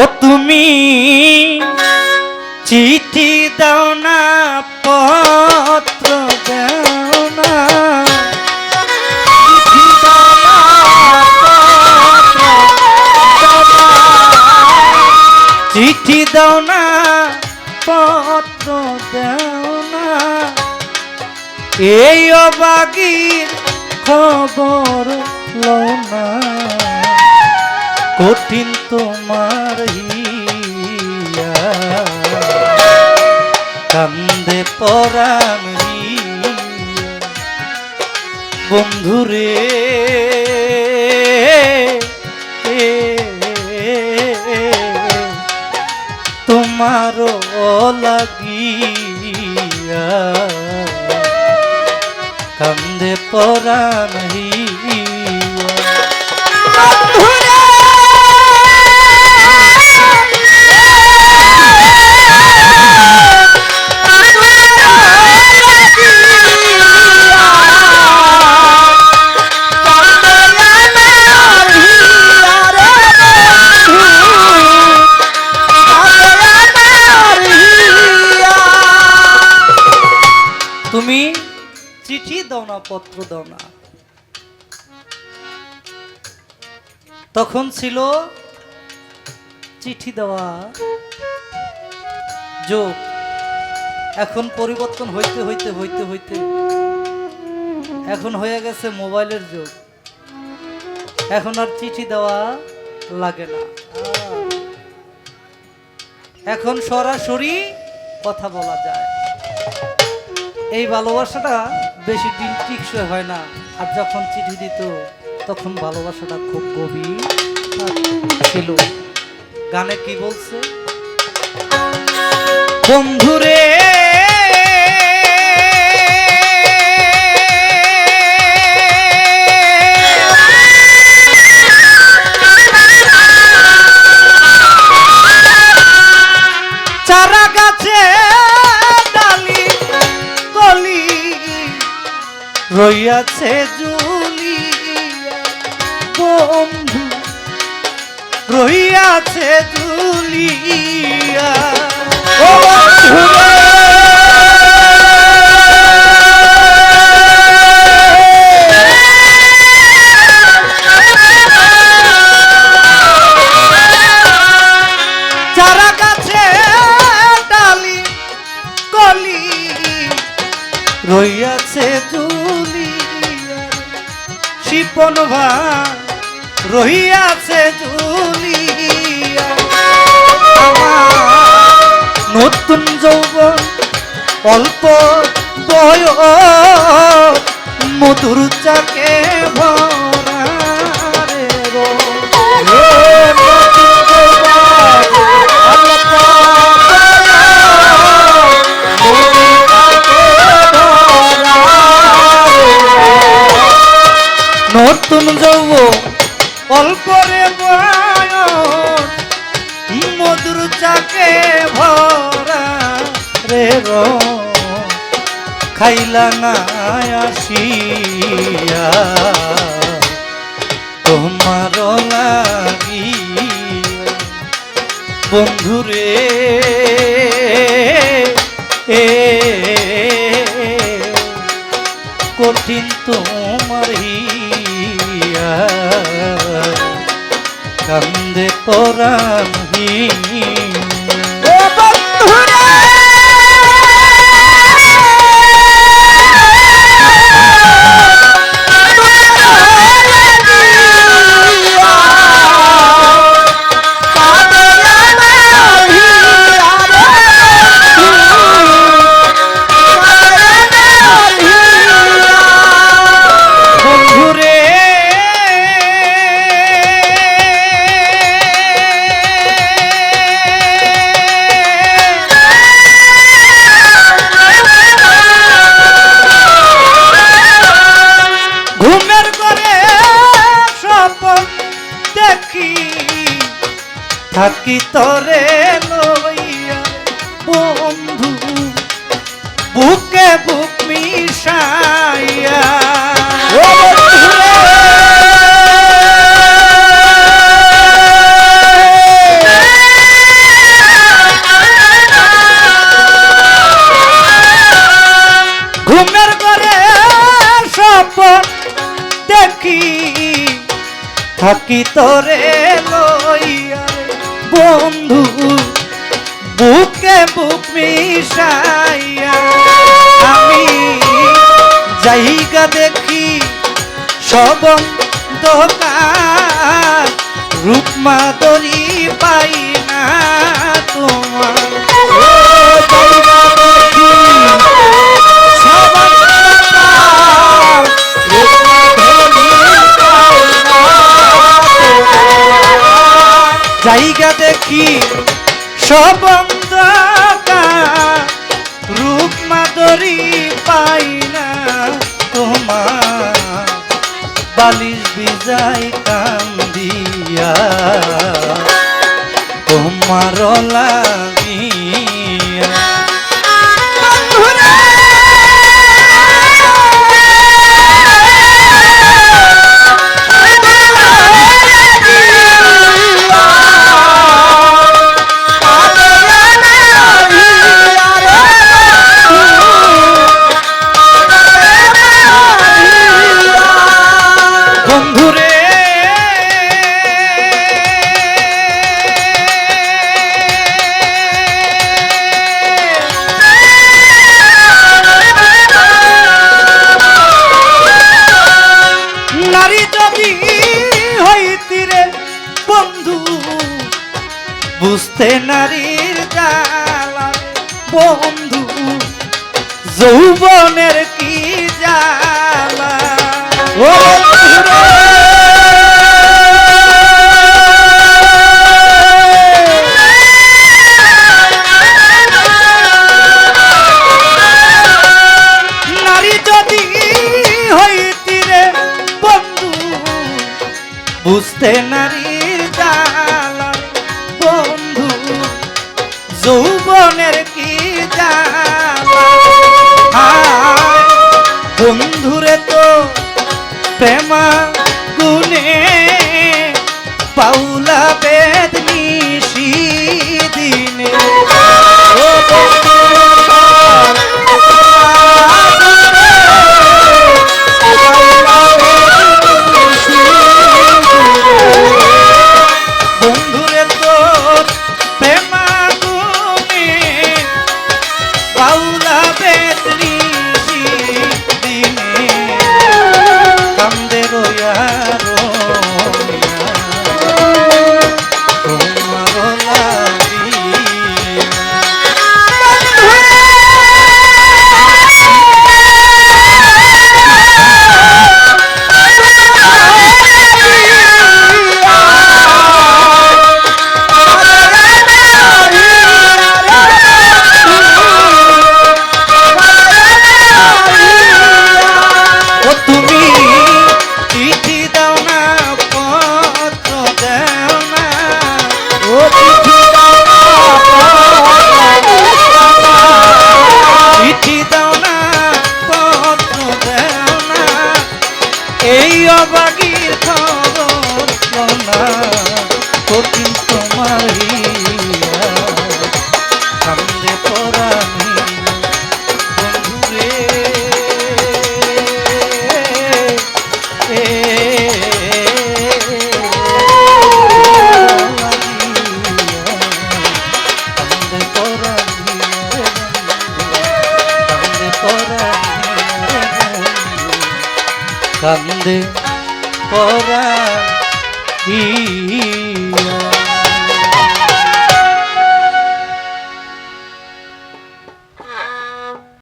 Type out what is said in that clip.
ও তুমি চিঠি দাও না পত্র দাও না। চিঠি দাও না, পত্র দাও না। এই অবাগির খবর লও না। কঠিন তোমার হিয়া। কান্দে পরাণ বন্ধুরে তোমারও লাগিয়া। কান্দে পরাণ হিয়া। চিঠি দাও না, পত্র দাও না। তখন ছিল চিঠি দেওয়া। যোগ, এখন পরিবর্তন হইতে হইতে হইতে হইতে। এখন হয়ে গেছে মোবাইলের যুগ। এখন আর চিঠি দেওয়া লাগে না। এখন সরাসরি কথা বলা যায়। এই ভালোবাসাটা বেশি দিন টিকসই হয় না। আর যখন চিঠি দিত, তখন ভালোবাসাটা খুব গভীর ছিল। গানে কি বলছে? বন্ধুরে! রইয়াছে জুলি বন্ধু রইয়াছে জুলিয়া ও রইয়াছে জুলি শিপন ভাই রহিয়াছে আমার নতুন যৌবন অল্প বয় মধুর চাকে যৌব অল্পরে মধুর চাকে ভরা রে খাইলা না তোমার লাগি বন্ধুরে এ কঠিন তোমার কান্দে পরাণ থাকি তরে লইয়া বন্ধু বুকে বুক মিশাইয়া। ঘুমের করে স্বপন দেখি থাকি তরে লইয়া। বন্ধু বুকে বুক আমি জায়গা দেখি সব দোকান রূপমা দরি পাই বুঝতে নারীর জ্বালা। বন্ধু যৌবনের কি জ্বালা? ও যৌবনের কি জান কান্দে পরা